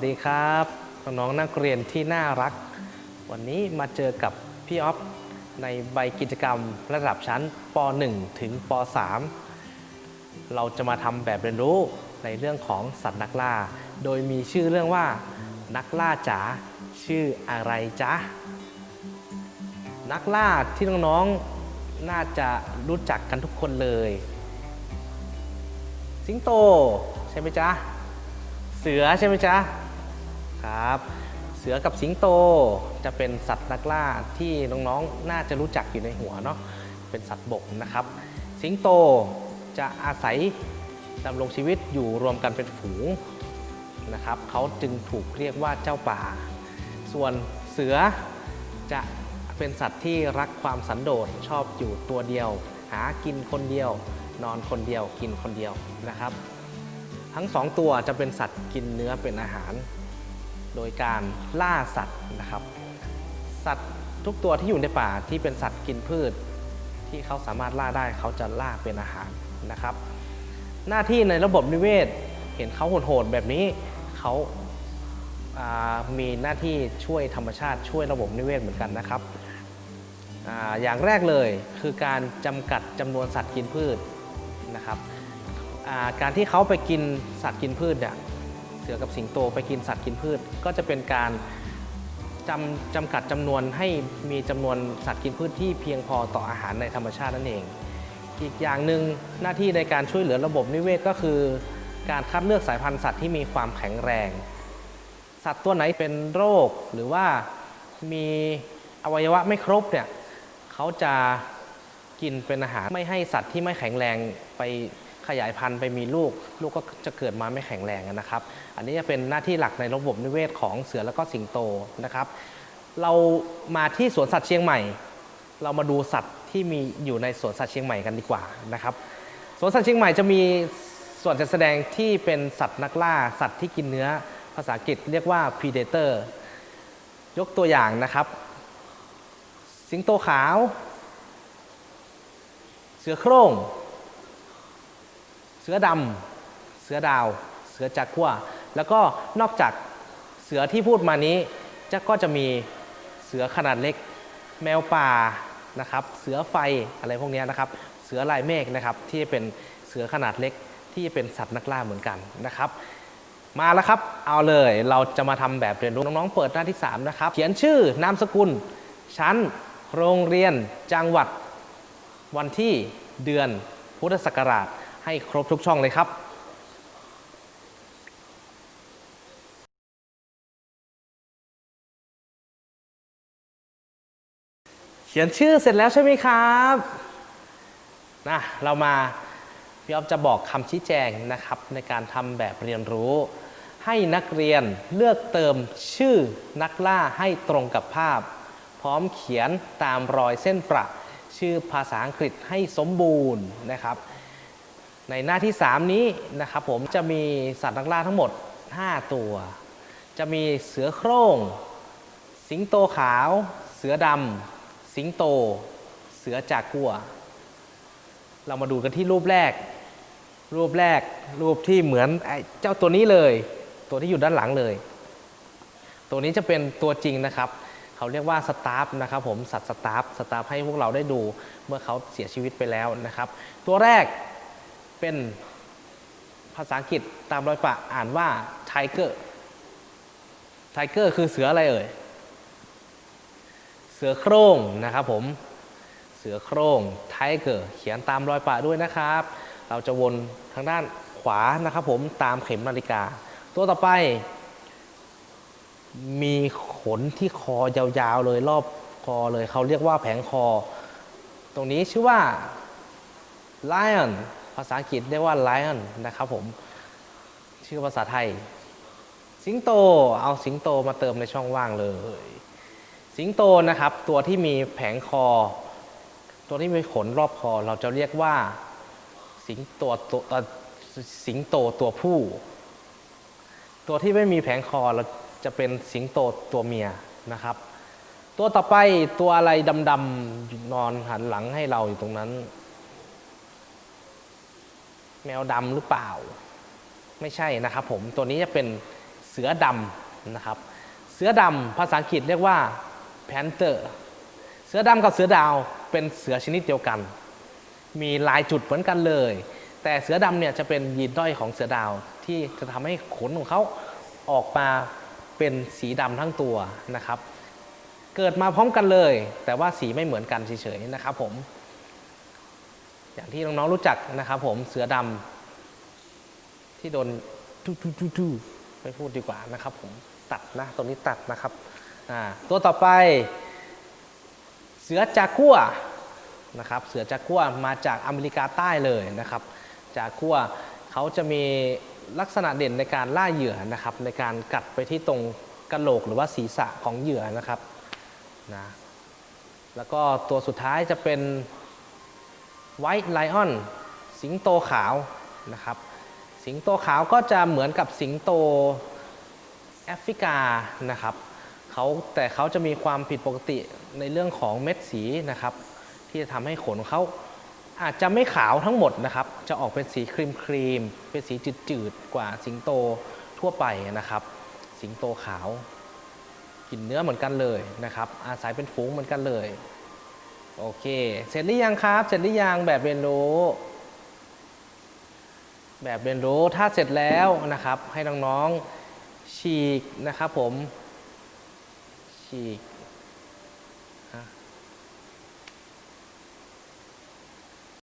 สดีครับน้องๆนักเรียนที่น่ารัก วันนี้มาเจอกับพี่ออฟในใบกิจกรรมระดับชั้นป .1 ถึงป .3 เราจะมาทำแบบเรียนรู้ในเรื่องของสัตว์นักล่า โดยมีชื่อเรื่องว่า นักล่าจ๋าชื่ออะไรจ๊ะ นักล่าที่น้องๆน่าจะรู้จักกันทุกคนเลย สิงโตใช่ไหมจ๊ะ เสือใช่ไหมจ๊ะ ครับ เสือกับสิงโตจะเป็นสัตว์นักล่าที่น้องๆ น่าจะรู้จักอยู่ในหัวเนาะ เป็นสัตว์บกนะครับ สิงโตจะอาศัยดำรงชีวิตอยู่รวมกันเป็นฝูงนะครับ เขาจึงถูกเรียกว่าเจ้าป่า ส่วนเสือจะเป็นสัตว์ที่รักความสันโดษชอบอยู่ตัวเดียว หากินคนเดียว นอนคนเดียวกินคนเดียวนะครับ ทั้งสองตัวจะเป็นสัตว์กินเนื้อเป็นอาหาร โดยการล่าสัตว์นะครับ สัตว์ทุกตัวที่อยู่ในป่าที่เป็นสัตว์กินพืช ที่เขาสามารถล่าได้เขาจะล่าเป็นอาหารนะครับ หน้าที่ในระบบนิเวศ เห็นเขาโหดๆแบบนี้เขาามีหน้าที่ช่วยธรรมชาติช่วยระบบนิเวศเหมือนกันนะครับออย่างแรกเลยคือการจำกัดจำนวนสัตว์กินพืชนะครับาการที่เขาไปกินสัตว์กินพืชเนี่ย สือกับสิงโตไปกินสัตว์กินพืช ก็จะเป็นการจำจำกัดจำนวนให้มีจำนวนสัตว์กินพืชที่เพียงพอต่ออาหารในธรรมชาตินั่นเอง อีกอย่างหนึ่งหน้าที่ในการช่วยเหลือระบบนิเวศก็คือ การคัดเลือกสายพันธุ์สัตว์ที่มีความแข็งแรง สัตว์ตัวไหนเป็นโรคหรือว่ามีอวัยวะไม่ครบเนี่ยเขาจะกินเป็นอาหารไม่ให้สัตว์ที่ไม่แข็งแรงไป ขยายพันธุ์ไปมีลูก ลูกก็จะเกิดมาไม่แข็งแรงนะครับ อันนี้จะเป็นหน้าที่หลักในระบบนิเวศของเสือแล้วก็สิงโตนะครับ เรามาที่สวนสัตว์เชียงใหม่ เรามาดูสัตว์ที่มีอยู่ในสวนสัตว์เชียงใหม่กันดีกว่านะครับสวนสัตว์เชียงใหม่จะมีส่วนจัดแสดงที่เป็นสัตว์นักล่าสัตว์ที่กินเนื้อภาษาอังกฤษเรียกว่า predator ยกตัวอย่างนะครับ สิงโตขาว เสือโคร่ง เสือดำ เสือดาว เสือจากัวแล้วก็นอกจากเสือที่พูดมานี้จะก็จะมีเสือขนาดเล็ก แมวป่านะครับ เสือไฟอะไรพวกนี้นะครับ เสือลายเมฆนะครับ ที่เป็นเสือขนาดเล็กที่เป็นสัตว์นักล่าเหมือนกันนะครับ มาแล้วครับ เอาเลยเราจะมาทำแบบเรียนรู้น้องๆ เปิดหน้าที่ 3 นะครับ เขียนชื่อนามสกุล ชั้น โรงเรียน จังหวัด วันที่เดือนพุทธศักราช ให้ครบทุกช่องเลยครับเขียนชื่อเสร็จแล้วใช่ไหมครับนะเรามาพี่ออฟจะบอกคำชี้แจงนะครับ ในการทำแบบเรียนรู้ ให้นักเรียนเลือกเติมชื่อนักล่าให้ตรงกับภาพ พร้อมเขียนตามรอยเส้นประ ชื่อภาษาอังกฤษให้สมบูรณ์นะครับ ในหน้าที่ 3 นี้นะครับผมจะมีสัตว์นักล่าทั้งหมด 5 ตัว จะมีเสือโคร่ง สิงโตขาว เสือดำ สิงโต เสือจากกัว เรามาดูกันที่รูปแรก รูปแรกรูปที่เหมือนไอ้เจ้าตัวนี้เลย ตัวที่อยู่ด้านหลังเลย ตัวนี้จะเป็นตัวจริงนะครับ เขาเรียกว่าสตาฟนะครับผมสัตว์สตาฟสตาฟให้พวกเราได้ดูเมื่อเขาเสียชีวิตไปแล้วนะครับ ตัวแรก เป็นภาษาอังกฤษตามรอยปะอ่านว่าไทเกอร์ไทเกอร์คือเสืออะไรเอ่ย เสือโคร่งนะครับผม เสือโคร่งไทเกอร์เขียนตามรอยปะด้วยนะครับ เราจะวนทางด้านขวานะครับผมตามเข็มนาฬิกา ตัวต่อไป มีขนที่คอยาวๆเลยรอบคอเลยเขาเรียกว่าแผงคอ ตรงนี้ชื่อว่า lion ภาษาอังกฤษเรียกว่า lion นะครับผม ชื่อภาษาไทย สิงโต เอาสิงโตมาเติมในช่องว่างเลย สิงโตนะครับ ตัวที่มีแผงคอ ตัวที่มีขนรอบคอ เราจะเรียกว่า สิงโตตัวสิงโตตัวผู้ ตัวที่ไม่มีแผงคอเราจะเป็นสิงโตตัวเมียนะครับ ตัวต่อไปตัวอะไรดำๆนอนหันหลังให้เราอยู่ตรงนั้น แมวดำหรือเปล่า ไม่ใช่นะครับผมตัวนี้จะเป็นเสือดำนะครับ เสือดำภาษาอังกฤษเรียกว่า panther เสือดำกับเสือดาวเป็นเสือชนิดเดียวกัน มีลายจุดเหมือนกันเลย แต่เสือดำเนี่ยจะเป็นยีนด้อยของเสือดาวที่จะทำให้ขนของเขาออกมาเป็นสีดำทั้งตัวนะครับ เกิดมาพร้อมกันเลย แต่ว่าสีไม่เหมือนกันเฉยๆนะครับผม อย่างที่น้องๆรู้จักนะครับ ผมเสือดำที่โดนทูทูทูทูไม่พูดดีกว่านะครับ ผมตัดนะตรงนี้ตัดนะครับตัวต่อไป เสือจากัวนะครับเสือจากัวมาจากอเมริกาใต้เลยนะครับจากัวเขาจะมีลักษณะเด่นในการล่าเหยื่อนะครับ ในการกัดไปที่ตรงกระโหลกหรือว่าศีรษะของเหยื่อนะครับนะแล้วก็ตัวสุดท้ายจะเป็น ไวท์ไลออนสิงโตขาวนะครับ สิงโตขาวก็จะเหมือนกับสิงโตแอฟริกานะครับเขาแต่เขาจะมีความผิดปกติในเรื่องของเม็ดสีนะครับ ที่จะทำให้ขนเขาอาจจะไม่ขาวทั้งหมดนะครับ จะออกเป็นสีครีมครีมๆเป็นสีจืดๆกว่าสิงโตทั่วไปนะครับ สิงโตขาวกินเนื้อเหมือนกันเลยนะครับ อาศัยเป็นฝูงเหมือนกันเลย โอเค เสร็จหรือยังครับ เสร็จหรือยังแบบเรียนรู้ แบบเรียนรู้ถ้าเสร็จแล้วนะครับ ให้น้องๆฉีกนะครับผมฉีก